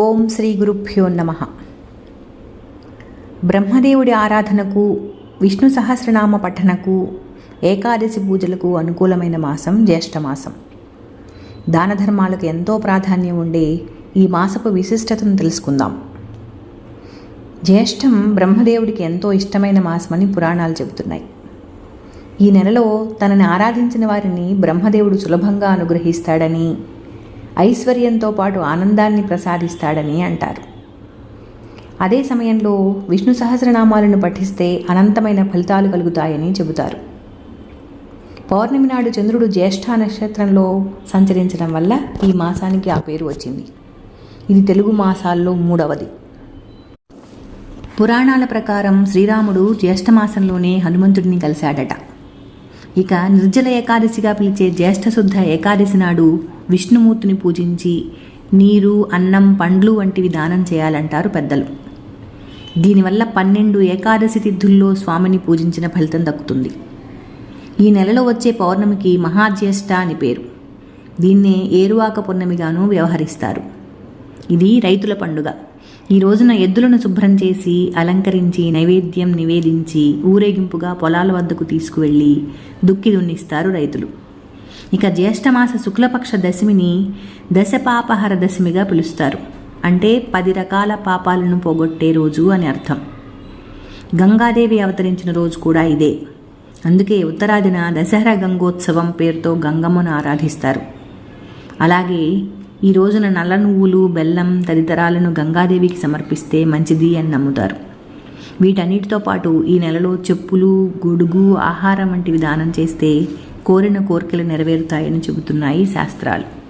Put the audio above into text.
ఓం శ్రీ గురుభ్యో నమ. బ్రహ్మదేవుడి ఆరాధనకు విష్ణు సహస్రనామ పఠనకు ఏకాదశి పూజలకు అనుకూలమైన మాసం జ్యేష్ఠమాసం దాన ధర్మాలకు ఎంతో ప్రాధాన్యం ఉండే ఈ మాసపు విశిష్టతను తెలుసుకుందాం. జ్యేష్ఠం బ్రహ్మదేవుడికి ఎంతో ఇష్టమైన మాసమని పురాణాలు చెబుతున్నాయి. ఈ నెలలో తనని ఆరాధించిన వారిని బ్రహ్మదేవుడు సులభంగా అనుగ్రహిస్తాడని ఐశ్వర్యంతో పాటు ఆనందాన్ని ప్రసాదిస్తాడని అంటారు. అదే సమయంలో విష్ణు సహస్రనామాలను పఠిస్తే అనంతమైన ఫలితాలు కలుగుతాయని చెబుతారు. పౌర్ణమి నాడు చంద్రుడు జ్యేష్ఠ నక్షత్రంలో సంచరించడం వల్ల ఈ మాసానికి ఆ పేరు వచ్చింది. ఇది తెలుగు మాసాల్లో మూడవది. పురాణాల ప్రకారం శ్రీరాముడు జ్యేష్ఠమాసంలోనే హనుమంతుడిని కలిశాడట. ఇక నిర్జల ఏకాదశిగా పిలిచే జ్యేష్ఠశుద్ధ ఏకాదశి నాడు విష్ణుమూర్తిని పూజించి నీరు అన్నం పండ్లు వంటివి దానం చేయాలంటారు పెద్దలు. దీనివల్ల పన్నెండు ఏకాదశి తిథుల్లో స్వామిని పూజించిన ఫలితం దక్కుతుంది. ఈ నెలలో వచ్చే పౌర్ణమికి మహాజ్యేష్ఠ అని పేరు. దీన్నే ఏరువాక పౌర్ణమిగాను వ్యవహరిస్తారు. ఇది రైతుల పండుగ. ఈ రోజున ఎద్దులను శుభ్రం చేసి అలంకరించి నైవేద్యం నివేదించి ఊరేగింపుగా పొలాల వద్దకు తీసుకువెళ్ళి దుక్కి దున్నిస్తారు రైతులు. ఇక జ్యేష్ఠమాస శుక్లపక్ష దశమిని దశపాపహర దశమిగా పిలుస్తారు. అంటే పది రకాల పాపాలను పోగొట్టే రోజు అని అర్థం. గంగాదేవి అవతరించిన రోజు కూడా ఇదే. అందుకే ఉత్తరాదిన దశహరా గంగోత్సవం పేరుతో గంగమ్మను ఆరాధిస్తారు. అలాగే ఈ రోజున నల్ల నువ్వులు బెల్లం తదితరాలను గంగాదేవికి సమర్పిస్తే మంచిది అని నమ్ముతారు. వీటన్నిటితో పాటు ఈ నెలలో చెప్పులు గొడుగు ఆహారం వంటివి దానం చేస్తే కోరిన కోరికలు నెరవేరుతాయని చెబుతున్నాయి శాస్త్రాలు.